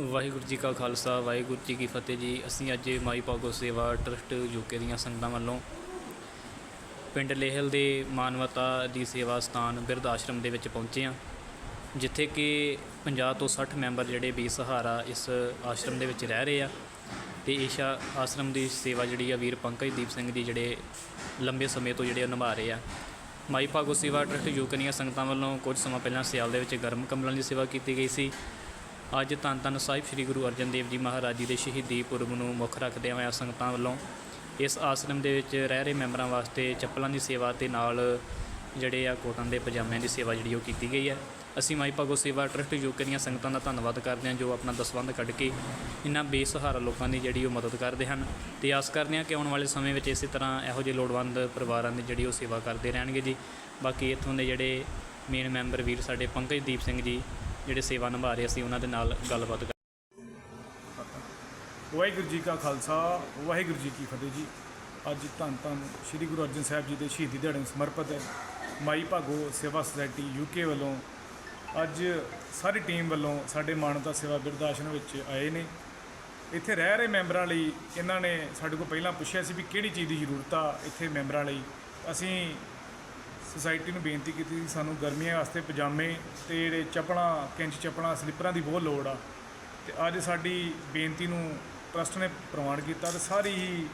ਵਾਹਿਗੁਰੂ ਜੀ ਕਾ ਖਾਲਸਾ, ਵਾਹਿਗੁਰੂ ਜੀ ਕੀ ਫਤਿਹ ਜੀ। ਅਸੀਂ ਅੱਜ ਮਾਈ ਭਾਗੋ ਸੇਵਾ ਟਰਸਟ ਯੂਕੇ ਦੀਆਂ ਸੰਗਤਾਂ ਵੱਲੋਂ ਪਿੰਡ ਲੇਹਲ ਦੇ ਮਾਨਵਤਾ ਦੀ ਸੇਵਾ ਸਥਾਨ ਬਿਰਧ ਆਸ਼ਰਮ ਦੇ ਵਿੱਚ ਪਹੁੰਚੇ ਹਾਂ, ਜਿੱਥੇ ਕਿ 50 ਤੋਂ 60 ਮੈਂਬਰ ਜਿਹੜੇ ਬੇਸਹਾਰਾ ਇਸ ਆਸ਼ਰਮ ਦੇ ਵਿੱਚ ਰਹਿ ਰਹੇ ਆ। ਤੇ ਇਸ ਆਸ਼ਰਮ ਦੀ ਸੇਵਾ ਜਿਹੜੀ ਆ ਵੀਰ ਪੰਕਜਦੀਪ ਸਿੰਘ ਜੀ ਜਿਹੜੇ ਲੰਬੇ ਸਮੇਂ ਤੋਂ ਜਿਹੜੇ ਉਹ ਨਿਭਾ ਰਹੇ ਆ। ਮਾਈ ਭਾਗੋ ਸੇਵਾ ਟਰਸਟ ਯੂਕੇ ਦੀਆਂ ਸੰਗਤਾਂ ਵੱਲੋਂ ਕੁਝ ਸਮਾਂ ਪਹਿਲਾਂ ਸਿਆਲ ਦੇ ਵਿੱਚ ਗਰਮ ਕੰਬਲਾਂ ਦੀ ਸੇਵਾ ਕੀਤੀ ਗਈ ਸੀ। ਅੱਜ ਧੰਨ ਧੰਨ ਸਾਹਿਬ ਸ੍ਰੀ ਗੁਰੂ ਅਰਜਨ ਦੇਵ ਜੀ ਮਹਾਰਾਜ ਜੀ ਦੇ ਸ਼ਹੀਦੀ ਪੁਰਬ ਨੂੰ ਮੁੱਖ ਰੱਖਦਿਆਂ ਹੋਇਆਂ ਸੰਗਤਾਂ ਵੱਲੋਂ ਇਸ ਆਸ਼ਰਮ ਦੇ ਵਿੱਚ ਰਹਿ ਰਹੇ ਮੈਂਬਰਾਂ ਵਾਸਤੇ ਚੱਪਲਾਂ ਦੀ ਸੇਵਾ ਤੇ ਨਾਲ ਜਿਹੜੇ ਆ ਕੋਟਨ ਦੇ ਪਜਾਮਿਆਂ ਦੀ ਸੇਵਾ ਜਿਹੜੀ ਉਹ ਕੀਤੀ ਗਈ ਹੈ। ਅਸੀਂ ਮਾਈ ਭਾਗੋ ਸੇਵਾ ਟਰਸਟ ਯੂਕੇ ਦੀਆਂ ਸੰਗਤਾਂ ਦਾ ਧੰਨਵਾਦ ਕਰਦੇ ਹਾਂ ਜੋ ਆਪਣਾ ਦਸਵੰਧ ਕੱਢ ਕੇ ਇਹਨਾਂ ਬੇਸਹਾਰਾ ਲੋਕਾਂ ਦੀ ਜਿਹੜੀ ਉਹ ਮਦਦ ਕਰਦੇ ਹਨ ਤੇ ਆਸ ਕਰਦੇ ਹਾਂ ਕਿ ਆਉਣ ਵਾਲੇ ਸਮੇਂ ਵਿੱਚ ਇਸੇ ਤਰ੍ਹਾਂ ਇਹੋ ਜਿਹੇ ਲੋੜਵੰਦ ਪਰਿਵਾਰਾਂ ਦੀ ਜਿਹੜੀ ਉਹ ਸੇਵਾ ਕਰਦੇ ਰਹਿਣਗੇ ਜੀ। ਬਾਕੀ ਇੱਥੋਂ ਦੇ ਜਿਹੜੇ ਮੇਨ ਮੈਂਬਰ ਵੀਰ ਸਾਡੇ ਪੰਕਜਦੀਪ ਸਿੰਘ ਜੀ ਜਿਹੜੇ ਸੇਵਾ ਨਿਭਾ ਰਹੇ ਸੀ, ਉਹਨਾਂ ਦੇ ਨਾਲ ਗੱਲਬਾਤ ਕਰ ਵਾਹਿਗੁਰੂ ਜੀ ਕਾ ਖਾਲਸਾ, ਵਾਹਿਗੁਰੂ ਜੀ ਕੀ ਫਤਿਹ ਜੀ। ਅੱਜ ਧੰਨ ਧੰਨ ਸ੍ਰੀ ਗੁਰੂ ਅਰਜਨ ਸਾਹਿਬ ਜੀ ਦੇ ਸ਼ਹੀਦੀ ਦਿਹਾੜੇ ਨੂੰ ਸਮਰਪਿਤ ਹੈ। ਮਾਈ ਭਾਗੋ ਸੇਵਾ ਸੁਸਾਇਟੀ ਯੂਕੇ ਵੱਲੋਂ ਅੱਜ ਸਾਰੀ ਟੀਮ ਵੱਲੋਂ ਸਾਡੇ ਮਾਨਵਤਾ ਸੇਵਾ ਬਿਰਧ ਆਸ਼ਰਮ ਵਿੱਚ ਆਏ ਨੇ। ਇੱਥੇ ਰਹਿ ਰਹੇ ਮੈਂਬਰਾਂ ਲਈ ਇਹਨਾਂ ਨੇ ਸਾਡੇ ਕੋਲ ਪਹਿਲਾਂ ਪੁੱਛਿਆ ਸੀ ਵੀ ਕਿਹੜੀ ਚੀਜ਼ ਦੀ ਜ਼ਰੂਰਤ ਆ ਇੱਥੇ ਮੈਂਬਰਾਂ ਲਈ। ਅਸੀਂ ਸੁਸਾਇਟੀ ਨੂੰ ਬੇਨਤੀ ਕੀਤੀ ਸੀ, ਸਾਨੂੰ ਗਰਮੀਆਂ ਵਾਸਤੇ ਪਜਾਮੇ ਤੇ ਜਿਹੜੇ ਚੱਪਲਾਂ, ਕਿੰਚ ਚੱਪਲਾਂ, ਸਲੀਪਰਾਂ ਦੀ ਬਹੁਤ ਲੋੜ ਆ। ਤੇ ਅੱਜ ਸਾਡੀ ਬੇਨਤੀ ਨੂੰ ਟਰਸਟ ਨੇ ਪ੍ਰਵਾਨ ਕੀਤਾ ਤੇ ਸਾਰੀ ਹੀ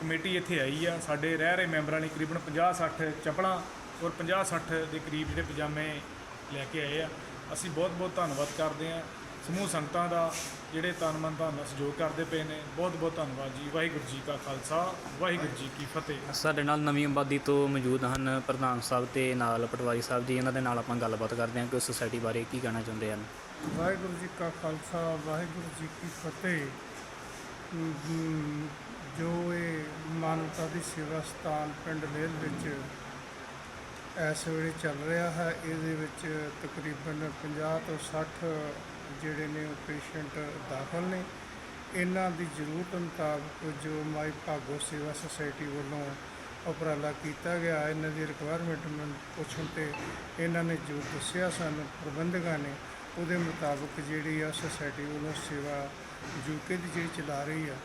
ਕਮੇਟੀ ਇੱਥੇ ਆਈ ਆ। ਸਾਡੇ ਰਹਿ ਰਹੇ ਮੈਂਬਰਾਂ ਨੇ ਕਰੀਬਨ 50-60 ਚੱਪਲਾਂ ਔਰ 50-60 ਦੇ ਕਰੀਬ ਜਿਹੜੇ ਪਜਾਮੇ ਲੈ ਕੇ ਆਏ ਆ। ਅਸੀਂ ਬਹੁਤ ਬਹੁਤ ਧੰਨਵਾਦ ਕਰਦੇ ਆ। ਸਮੂਹ ਸੰਗਤਾਂ ਦਾ ਜਿਹੜੇ ਤਨ ਮਨ ਧਨ ਨਾਲ ਸਹਿਯੋਗ ਕਰਦੇ ਪਏ ਨੇ ਬਹੁਤ ਬਹੁਤ ਧੰਨਵਾਦ ਜੀ। ਵਾਹਿਗੁਰੂ ਜੀ ਕਾ ਖਾਲਸਾ ਵਾਹਿਗੁਰੂ ਜੀ ਕੀ ਫਤਿਹ। ਸਾਡੇ ਨਾਲ ਨਵੀਂ ਆਬਾਦੀ ਤੋਂ ਮੌਜੂਦ ਹਨ ਪ੍ਰਧਾਨ ਸਾਹਿਬ ਤੇ ਨਾਲ ਪਟਵਾਰੀ ਸਾਹਿਬ ਜੀ ਇਹਨਾਂ ਦੇ ਨਾਲ ਆਪਾਂ ਗੱਲਬਾਤ ਕਰਦੇ ਹਾਂ ਕਿ ਉਸ ਸੁਸਾਇਟੀ ਬਾਰੇ ਕੀ ਕਹਿਣਾ ਚਾਹੁੰਦੇ ਹਨ। ਵਾਹਿਗੁਰੂ ਜੀ ਕਾ ਖਾਲਸਾ ਵਾਹਿਗੁਰੂ ਜੀ ਕੀ ਫਤਿਹ। ਜੋ ਇਹ ਮਾਨਵਤਾ ਦੀ ਸੇਵਾ ਸਥਾਨ ਪਿੰਡ ਲੇਲ ਵਿੱਚ ਇਸ ਵੇਲੇ ਚੱਲ ਰਿਹਾ ਹੈ ਇਹਦੇ ਵਿੱਚ ਤਕਰੀਬਨ 50 ਤੋਂ 60 ਜਿਹੜੇ ਨੇ ਉਹ ਪੇਸ਼ੈਂਟ ਦਾਖਲ ਨੇ। ਇਹਨਾਂ ਦੀ ਜ਼ਰੂਰਤ ਮੁਤਾਬਕ ਜੋ ਮਾਈ ਭਾਗੋ ਸੇਵਾ ਸੁਸਾਇਟੀ ਵੱਲੋਂ ਉਪਰਾਲਾ ਕੀਤਾ ਗਿਆ, ਇਹਨਾਂ ਦੀ ਰਿਕੁਆਇਰਮੈਂਟ ਨੂੰ ਪੁੱਛਣ ਤੇ ਇਹਨਾਂ ਨੇ ਜੋ ਦੱਸਿਆ ਸਾਨੂੰ, ਪ੍ਰਬੰਧਕਾਂ ਨੇ, ਉਹਦੇ ਮੁਤਾਬਕ ਜਿਹੜੀ ਆ ਸੁਸਾਇਟੀ ਵੱਲੋਂ ਸੇਵਾ ਯੂਕੇ ਦੀ ਜਿਹੜੀ ਚਲਾ ਰਹੀ ਆ,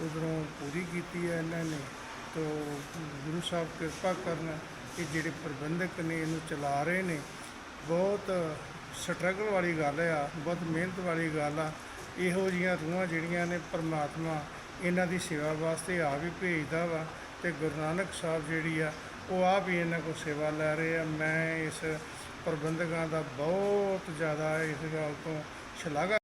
ਉਧਰੋਂ ਪੂਰੀ ਕੀਤੀ ਹੈ ਇਹਨਾਂ ਨੇ। ਤੋ ਗੁਰੂ ਸਾਹਿਬ ਕਿਰਪਾ ਕਰਨ ਕਿ ਜਿਹੜੇ ਪ੍ਰਬੰਧਕ ਨੇ ਇਹਨੂੰ ਚਲਾ ਰਹੇ ਨੇ। ਬਹੁਤ ਸਟਰਗਲ ਵਾਲੀ ਗੱਲ ਆ, ਬਹੁਤ ਮਿਹਨਤ ਵਾਲੀ ਗੱਲ ਆ, ਇਹੋ ਜੀਆਂ ਰੂਹਾਂ ਜਿਹੜੀਆਂ ਨੇ ਪਰਮਾਤਮਾ ਇਹਨਾਂ ਦੀ ਸੇਵਾ ਵਾਸਤੇ ਆਪ ਹੀ ਭੇਜਦਾ ਵਾ ਤੇ ਗੁਰੂ ਨਾਨਕ ਸਾਹਿਬ ਜਿਹੜੀ ਆ, ਉਹ ਆਪ ਹੀ ਇਹਨਾਂ ਕੋਲ ਸੇਵਾ ਲੈ ਰਹੇ ਆ। ਮੈਂ ਇਸ ਪ੍ਰਬੰਧਕਾਂ ਦਾ ਬਹੁਤ ਜ਼ਿਆਦਾ ਇਸ ਗੱਲ ਤੋਂ ਸ਼ਲਾਘਾ